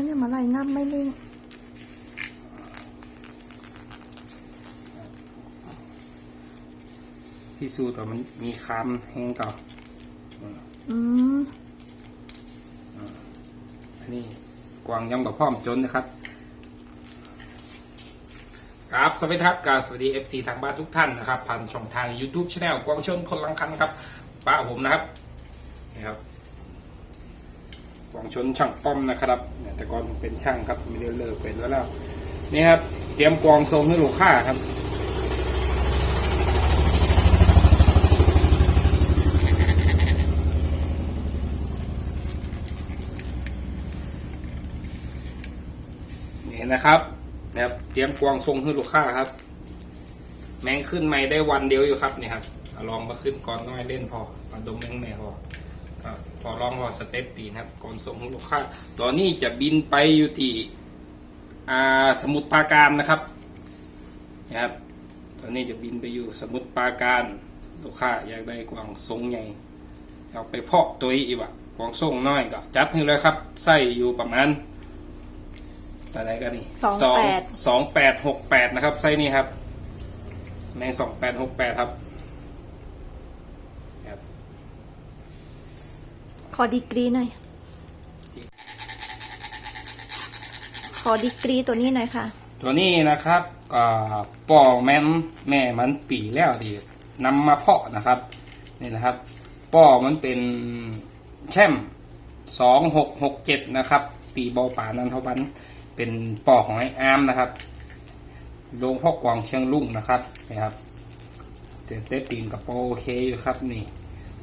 มันจะมาไล่งับไม่เล่งพิสูจน์ว่ามันมีคามแห้งก่อนอืมอันนี้กวางยำกับพ่อมจนนะครับครับสวัสดีครับกราบสวัสดี FC ทางบ้านทุกท่านนะครับ ผ่านช่องทาง YouTube Channel กวางชนคนลังคันครับป้าผมนะครับนี่ครับ กวางชนช่างป้อมนะครับแต่ก่อนผมเป็นช่างครับไม่ได้เลิกเป็นแล้วแล้วนี่ครับ เตรียมกวางทรงให้ลูกค้าครับนี่นะครับนะครับ เตรียมกวางทรงให้ลูกค้าครับ แมงขึ้นไม่ได้วันเดียวอยู่ครับนี่ครับอลองมาขึ้นก่อนน้อยเล่นพอมาดมแมงแม่พอ พอลองพอสเต็ปตีนะครับก่อนส่งให้ลูกค้าตอนนี้จะบินไปอยู่ที่อ่าสมุทรปราการนะครับนะครับ ตอนนี้จะบินไปอยู่สมุทรปราการลูกค้าอยากได้กวางทรงใหญ่เอาไปเพาะตัวอีกว่ะกวางทรงน้อยก็จัดให้เลยครับใส่อยู่ประมาณอะไรกันนี่สองแปดสองแปดหกแปดนะครับไส้นี้ครับแมงสองแปดหกแปดครับครับ ขอดีกรีหน่อย ขอดีกรีตัวนี้หน่อยค่ะ ตัวนี้นะครับก็ปอแม่นแม่มันปีแล้วดีนำมาเพาะนะครับนี่นะครับป้อมันเป็นแช่มสองหกหกเจ็ดนะครับ ตีบอป่านันทวัน เป็นปอของไอ้อามนะครับลงพ่อกวางเชียงลุ่งนะครับนะครับเจ็ดเต้ตีนกับโปโอเคอยู่ครับนี่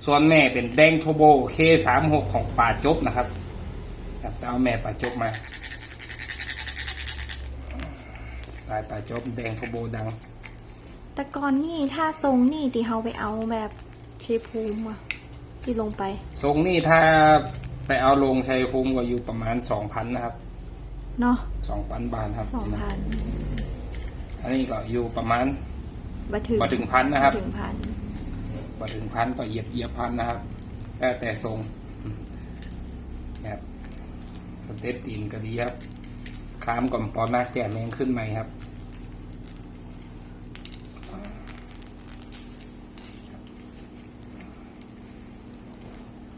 ส่วนแม่เป็นแดงโทโบเคสามหกของป่าจบนะครับครับเอาแม่ป่าจบมา สายป่าจบแดงโทโบดัง แต่ก่อนนี่ถ้าทรงนี่ที่เขาไปเอาแบบเชภูมิอะที่ลงไป ทรงนี่ถ้าไปเอาลงชัยภูมิก็อยู่ประมาณสองพันนะครับ เนาะสองพันบาทครับสองพันอันนี้ก็อยู่ประมาณบัถึงมาถึงพันนะครับถึงพัน มาถึงพันก็เหยียบเหยียบพันนะครับแล้วแต่ทรงนะครับสเต็ปตีนก็ดีครับค้ามก่อนปอนหน้าแก่แมงขึ้นไหมครับ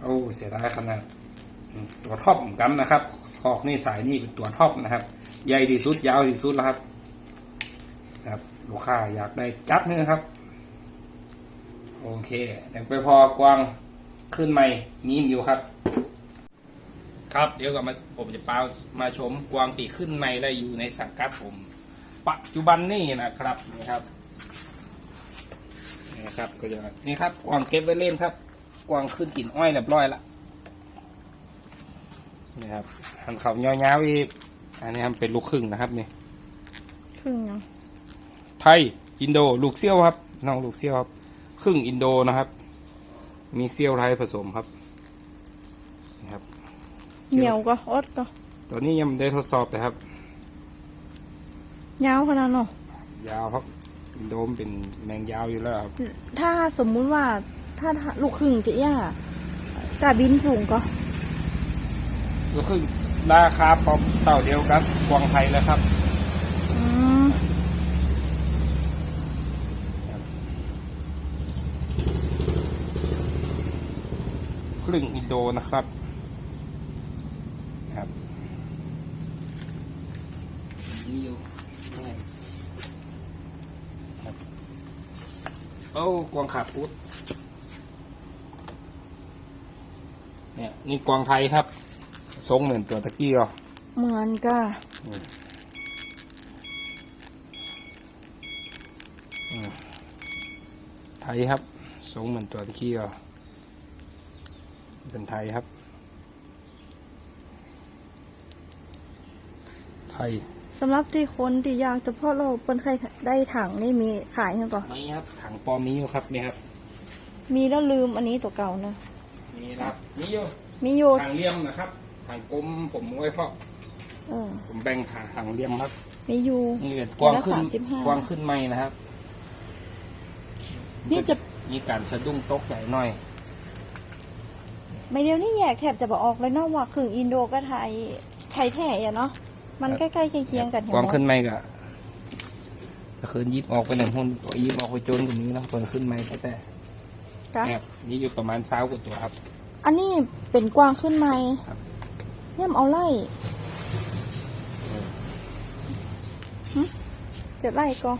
โอ้เสียดายขนาดตัวท็อปเหมือนกันนะครับคอกนี่สายนี่เป็นตัวท็อปนะครับ ใหญ่ที่สุดยาวที่สุดแล้วครับครับ ลูกค้าอยากได้จัดเนื้อครับ โอเคเดี๋ยวไปพอกวางขึ้นใหม่มีมอยู่ครับ ครับเดี๋ยวก็มาผมจะปามาชมกวางปีขึ้นใหม่ได้อยู่ในสังกัดผม ปัจจุบันนี่นะครับนี่ครับนี่ครับก็จะนี่ครับกวางเก็บไว้เล่นครับ กวางขึ้นกินอ้อยเรียบร้อยแล้วนี่ครับหันเขาเงาๆอีกอันนี้ครับเป็นลูกครึ่งนะครับนี่ครึ่งเนาะไทยอินโดลูกเซี่ยวครับน้องลูกเซี่ยวครับ ครึ่งอินโดนะครับ มีเซี่ยวไทยผสมครับนี่ครับเหนียวก็อดก็ตัวนี้ยังไม่ได้ทดสอบแต่ครับ ยาวขนาดเนาะยาวครับอินโดมนเป็นแมงยาวอยู่แล้วครับ ถ้าสมมุติว่าถ้าลูกครึ่งจะย่าตาบินสูงก็ลูกครึ่งราคาพอเต่าเดียวกันกวางไทยแล้วครับ ครึ่งอินโดนะครับครับนี่อยู่ครับโอ้กวางขาพุดเนี่ยนี่กวางไทยครับทรงเหมือนตัวตะกี้อะเหมือนก็ไทยครับทรงเหมือนตัวตะกี้อะ เป็นไทยครับ ไทยสำหรับที่คนที่อยากจะเพาะโลกเปิ้นใครได้ถังนี่มีขายยังก่อนไม่ครับ ถังปลอมนี้อยู่ครับนี่ครับ มีแล้วลืมอันนี้ตัวเก่านะนี่ครับนี่อยู่มีอยู่ถังเลี่ยมนะครับถังกลมผมไว้เพราะเออผมแบ่งถังถังเลี่ยมครับ มีอยู่นี่เป็นกว้างขึ้นสามสิบห้ากว้างขึ้นไม่นะครับ นี่จะมีการสะดุ้งตกใจหน่อย ไม่เดียวนี่แยกแทบจะบอกออกเลยเนอกว่าครึ่งอินโดก็ไทยไทยแท้อะเนาะมันใกล้ๆเคียงๆกันเห็นกวางไหมขึ้นไม่ก็ถ้าคืนยิบออกไปหนึ่งหุ้นตัวยิบออกไปโจนกว่านี้แล้วเปิดขึ้นไม่แต่แต่คะแอบนี่อยู่ประมาณเช้ากว่าตัวครับ อันนี้เป็นกวางขึ้นไหมครับ เนี่ยมนเอาไล่หึจะไล่ก็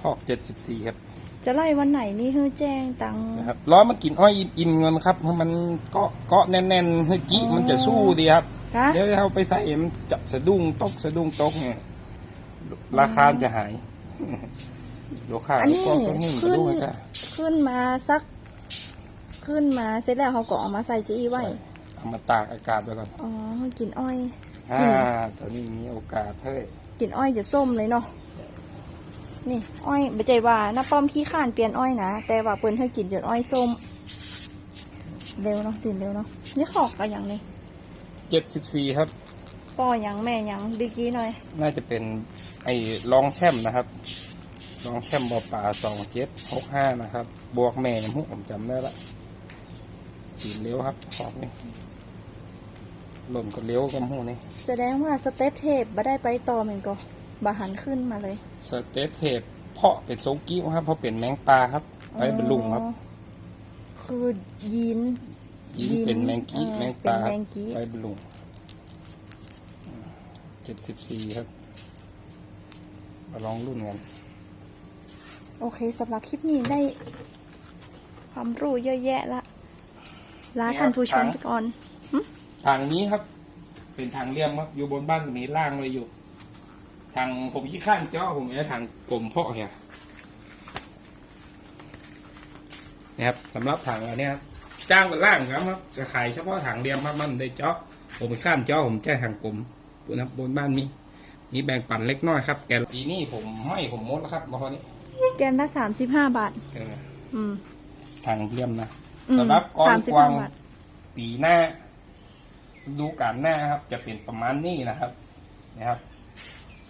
พอกเจ็ดสิบสี่ครับ จะไล่วันไหนนี่เฮ้อแจ้งตัง นะครับล้อมันกินอ้อยอิ่มๆเงินครับเพราะมันเกาะเกาะแน่นๆเฮ้ยจิมันจะสู้ดีครับคะเดี๋ยวเอาไปใส่มันจะสะดุ้งตกสะดุ้งตกเนี่ยราคาจะหายลูกค้าอันนี้ก็ต้องนิ่งสะขึ้นดุ้งก็ขึ้นมาสัก ขึ้นมาเสร็จแล้วเขาก็เอามาใส่จีไว้เอามาตากอากาศไว้ก่อนอ๋อกินอ้อย อ่าตอนนี้มีโอกาสเฮ้ย กินอ้อยจะส้มเลยเนาะ นี่อ้อยไม่ใจว่าน้าป้อมขี้ข้านเปลี่ยนอ้อยนะ แต่ว่าเปิ้นให้กินจนอ้อยส้ม เร็วเนาะตื่นเร็วเนาะนี่ขอกอะอย่างนี้เจ็ดสิบสี่ครับป้ออย่างแม่อย่างดีกี้หน่อย น่าจะเป็นไอ้รองแชมป์นะครับรองแชมป์บอป่าสองเจ็ดหกห้านะครับ บวกแม่ยมุกผมจำได้ละตีนเลี้ยวครับขอบนี่หล่นก็เลี้ยวกับหูนี่แสดงว่าสเต็ปเทปบ่ได้ไปต่อเหมือนก็ บาหันขึ้นมาเลยสเตปเทปเพาะเป็นทรงกิ้วครับเพราะเป็นแมงปลาครับ ไปบรรลุงครับอ๋อคือยีนยิงเป็นแมงกี้เออแมงปลาเป็นคแมรับงกี้ไปบรรลุงเจ็ดสิบสี่ครับ มาลองรุ่นกันโอเคสำหรับคลิปนี้ได้ความรู้เยอะแยะละลาท่านผู้ชมไปก่อนทางนี้ครับ เป็นทางเลี่ยมครับอยู่บนบ้านมีล่างเลยอยู่ ทางผมขี้ข้านเจ้าผมเนี่ยทางกลมเพาะเนี่ยนะครับสำหรับถังอันเนี้ยครับจ้างเป็นล่างครับครับจะขายเฉพาะถังเลี่ยมครับมันได้เจาะผมไปข้ามเจาะผมแจ้งทางกลมบนบนบ้านมีมีแบ่งปันเล็กน้อยครับ แกปีนี้ผมไม่ผมมดแล้วครับมาพอนี้แกนละสามสิบห้าบาทเอออืมทางเลี่ยมนะอืมสำหรับกองสามสิบกวาห้างบาทปีหน้า ดูการหน้าครับ จะเป็นประมาณนี้นะครับ นะครับ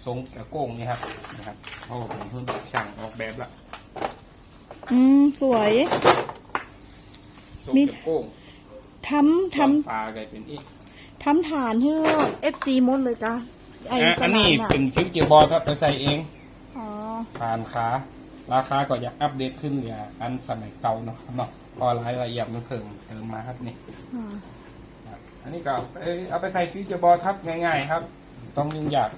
ทรงกระโก้งนี่ครับนะครับเพราะว่าผมเพิ่งช่างออกแบบละอืม สวย ทรงมีกระโก้งทำทฟ้ากลายเป็นอีกำทำฐานให้เอฟซีมดเลยจ้ะไออะสอันนานี้มอะเป็นฟิวเจอร์บอลครับไปใส่เองอ๋อผ่านขาราคาก็อยากอัปเดตขึ้นเหลืออันสมัยเก่าเนาะครับเนาะก็รายละเอียดมันเพิ่มเติมมาครับนี่อืมครับอันนี้ก็เอ้ยเอาไปใส่ฟิวเจอร์บอลครับง่าย ๆ ครับ ต้องยุ่งยาก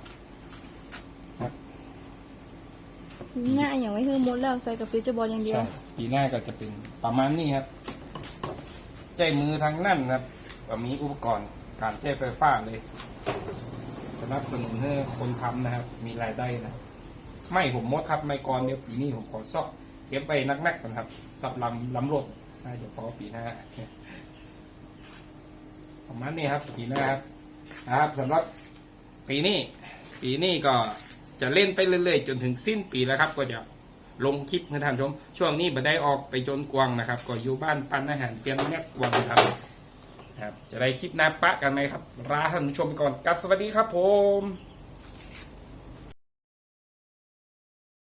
ง่ายอย่างไม่คือมดแล้วใส่กับฟิวเจอร์บอลอย่างเดียว ใช่ ปีหน้าก็จะเป็นประมาณนี้ครับ ใจมือทางนั่นครับก็มีอุปกรณ์การใช้ไฟฟ้าเลยสนับสนุนให้คนทำนะครับ มีรายได้นะ ไม่ผมมดครับ ไม่ก่อนเดี๋ยวปีนี้ผมขอซอกเก็บไปนักๆก่อนครับ สับลำลำรถน่าจะพอปีหน้าประมาณนี้ครับ ปีหน้าครับนะครับสำหรับปีนี้ ปีนี้ก็ จะเล่นไปเรื่อยๆ จนถึงสิ้นปีแล้วครับ ก็จะลงคลิปให้ท่านชม ช่วงนี้บัได้ออกไปจนกวางนะครับ ก็อยู่บ้านปันอาหารเตรียมแนบกวางครับครับ จะได้คลิปหน้าปะกันไหมครับลาท่านผู้ชมไปก่อนกับสวัสดีครับผม